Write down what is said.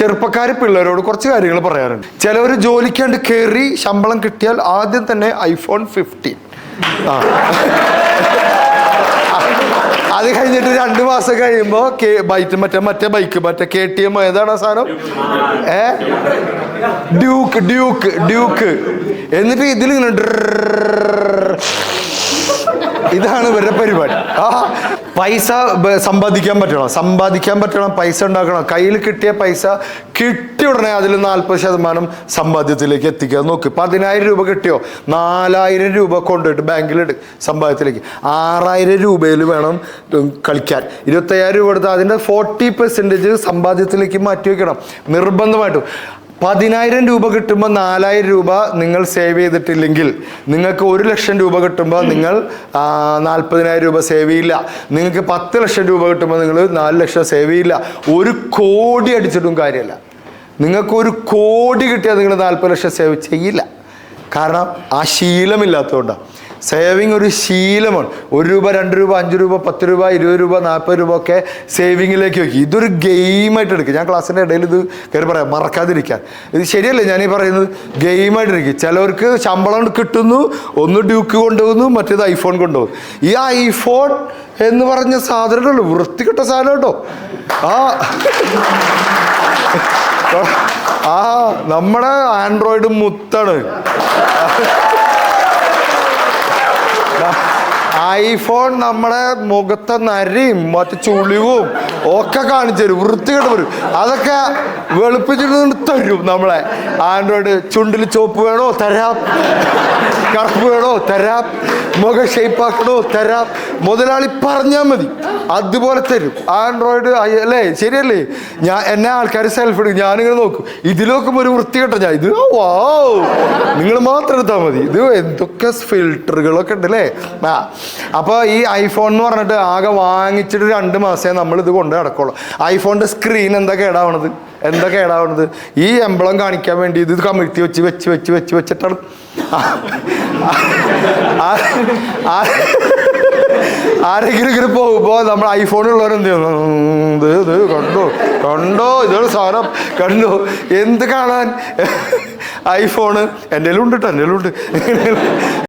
ചെറുപ്പക്കാർ പിള്ളേരോട് കുറച്ച് കാര്യങ്ങൾ പറയാറുണ്ട്. ചിലവർ ജോലിക്കാണ്ട് കയറി ശമ്പളം കിട്ടിയാൽ ആദ്യം തന്നെ ഐഫോൺ ഫിഫ്റ്റീൻ ആ. അത് കഴിഞ്ഞിട്ട് രണ്ട് മാസം കഴിയുമ്പോൾ ബൈക്ക് മറ്റേ മറ്റേ ബൈക്ക് മറ്റേ കെ ടി എം ഏതാണ് സാധനം? ഏ? ഡ്യൂക്ക് ഡ്യൂക്ക് ഡ്യൂക്ക് എന്നിട്ട് ഇതിൽ ഇങ്ങനെ ഇതാണ് ഇവരുടെ പരിപാടി. ആ പൈസ സമ്പാദിക്കാൻ പറ്റണം. സമ്പാദിക്കാൻ പറ്റണം പൈസ ഉണ്ടാക്കണം. കയ്യിൽ കിട്ടിയ പൈസ കിട്ടിയ ഉടനെ അതിൽ നാൽപ്പത് ശതമാനം സമ്പാദ്യത്തിലേക്ക് എത്തിക്കാൻ നോക്ക് പതിനായിരം രൂപ കിട്ടിയോ? നാലായിരം രൂപ കൊണ്ടുപോയിട്ട് ബാങ്കിലിട്ട് സമ്പാദ്യത്തിലേക്ക്. ആറായിരം രൂപയിൽ വേണം കളിക്കാൻ. ഇരുപത്തയ്യായിരം രൂപ എടുത്ത് അതിന്റെ ഫോർട്ടി പെർസെന്റേജ് സമ്പാദ്യത്തിലേക്ക് മാറ്റി വയ്ക്കണം നിർബന്ധമായിട്ടും. പതിനായിരം രൂപ കിട്ടുമ്പോൾ നാലായിരം രൂപ നിങ്ങൾ സേവ് ചെയ്തിട്ടില്ലെങ്കിൽ നിങ്ങൾക്ക് ഒരു ലക്ഷം രൂപ കിട്ടുമ്പോൾ നിങ്ങൾ നാൽപ്പതിനായിരം രൂപ സേവ് ചെയ്യില്ല. നിങ്ങൾക്ക് പത്ത് ലക്ഷം രൂപ കിട്ടുമ്പോൾ നിങ്ങൾ നാല് ലക്ഷം സേവ് ചെയ്യില്ല. ഒരു കോടി അടിച്ചിട്ടും കാര്യമല്ല നിങ്ങൾക്ക് ഒരു കോടി കിട്ടിയാൽ നിങ്ങൾ നാൽപ്പത് ലക്ഷം സേവ് ചെയ്യില്ല. കാരണം ആ ശീലമില്ലാത്തതുകൊണ്ടാണ് സേവിങ് ഒരു ശീലമാണ്. ഒരു രൂപ രണ്ട് രൂപ അഞ്ച് രൂപ പത്ത് രൂപ ഇരുപത് രൂപ നാൽപ്പത് രൂപ ഒക്കെ സേവിങ്ങിലേക്ക് വെക്കും. ഇതൊരു ഗെയിമായിട്ട് എടുക്കുക ഞാൻ ക്ലാസ്സിന്റെ ഇടയിൽ ഇത് കയറി പറയാം. മറക്കാതിരിക്കാൻ. ഇത് ശരിയല്ലേ? ഞാൻ ഈ പറയുന്നത് ഗെയിമായിട്ട് എടുക്കുക ചിലവർക്ക് ശമ്പളം കിട്ടുന്നു ഒന്ന് ഡ്യൂക്ക് കൊണ്ടുപോകുന്നു മറ്റേത് ഐഫോൺ കൊണ്ടുപോകും ഈ ഐഫോൺ എന്ന് പറഞ്ഞ സാധനമുള്ളൂ വൃത്തികെട്ട സാധനം കേട്ടോ. ആ. ആ നമ്മുടെ ആൻഡ്രോയിഡ് മുത്താണ്. Grazie. ഐഫോൺ നമ്മളെ മുഖത്തെ നരയും മറ്റു ചുളിവും ഒക്കെ കാണിച്ചു തരും. വൃത്തികെട്ട് വരും. അതൊക്കെ വെളുപ്പിച്ചിട്ട് തരും നമ്മളെ. ആൻഡ്രോയിഡ് ചുണ്ടിൽ ചോപ്പ് വേണോ? തരാം. കറുപ്പ് വേണോ? തരാം. മുഖ ഷേപ്പാക്കണോ തരാം. മുതലാളി പറഞ്ഞാൽ മതി. അതുപോലെ തരും. ആൻഡ്രോയിഡ് അല്ലേ? ശരിയല്ലേ? ഞാൻ എന്നെ ആൾക്കാർ സെൽഫ് എടുക്കും. ഞാനിങ്ങനെ നോക്കും. ഇതിലൊക്കെ ഒരു വൃത്തികെട്ട ഞാൻ. ഇത് വാ. നിങ്ങൾ മാത്രം എടുത്താൽ മതി. ഇത് എന്തൊക്കെ ഫിൽറ്ററുകളൊക്കെ ഉണ്ട് അല്ലേ? ആ. അപ്പോൾ ഈ ഐഫോൺ എന്ന് പറഞ്ഞിട്ട് ആകെ വാങ്ങിച്ചിട്ട് രണ്ട് മാസമേ നമ്മൾ ഇത് കൊണ്ട് നടക്കുള്ളൂ. ഐഫോണിന്റെ സ്ക്രീൻ എന്താ കേടാവണത്? എന്താ കേടാവണത്? ഈ എംബളം കാണിക്കാൻ വേണ്ടി ഇത് കമിഴ്ത്തി വെച്ച് വെച്ച് വെച്ച് വെച്ച് വെച്ചിട്ടാണ്. ആരെങ്കിലും ഇങ്ങനെ പോകുമ്പോൾ നമ്മൾ ഐഫോൺ ഉള്ളവർ എന്ത് ഇത് ഇത് കണ്ടോ? കണ്ടോ? ഇതൊരു സാധനം. കണ്ടോ? എന്ത് കാണാൻ? ഐഫോണ് എന്റെ ഉണ്ട് കേട്ടോ എന്റെ ഉണ്ട്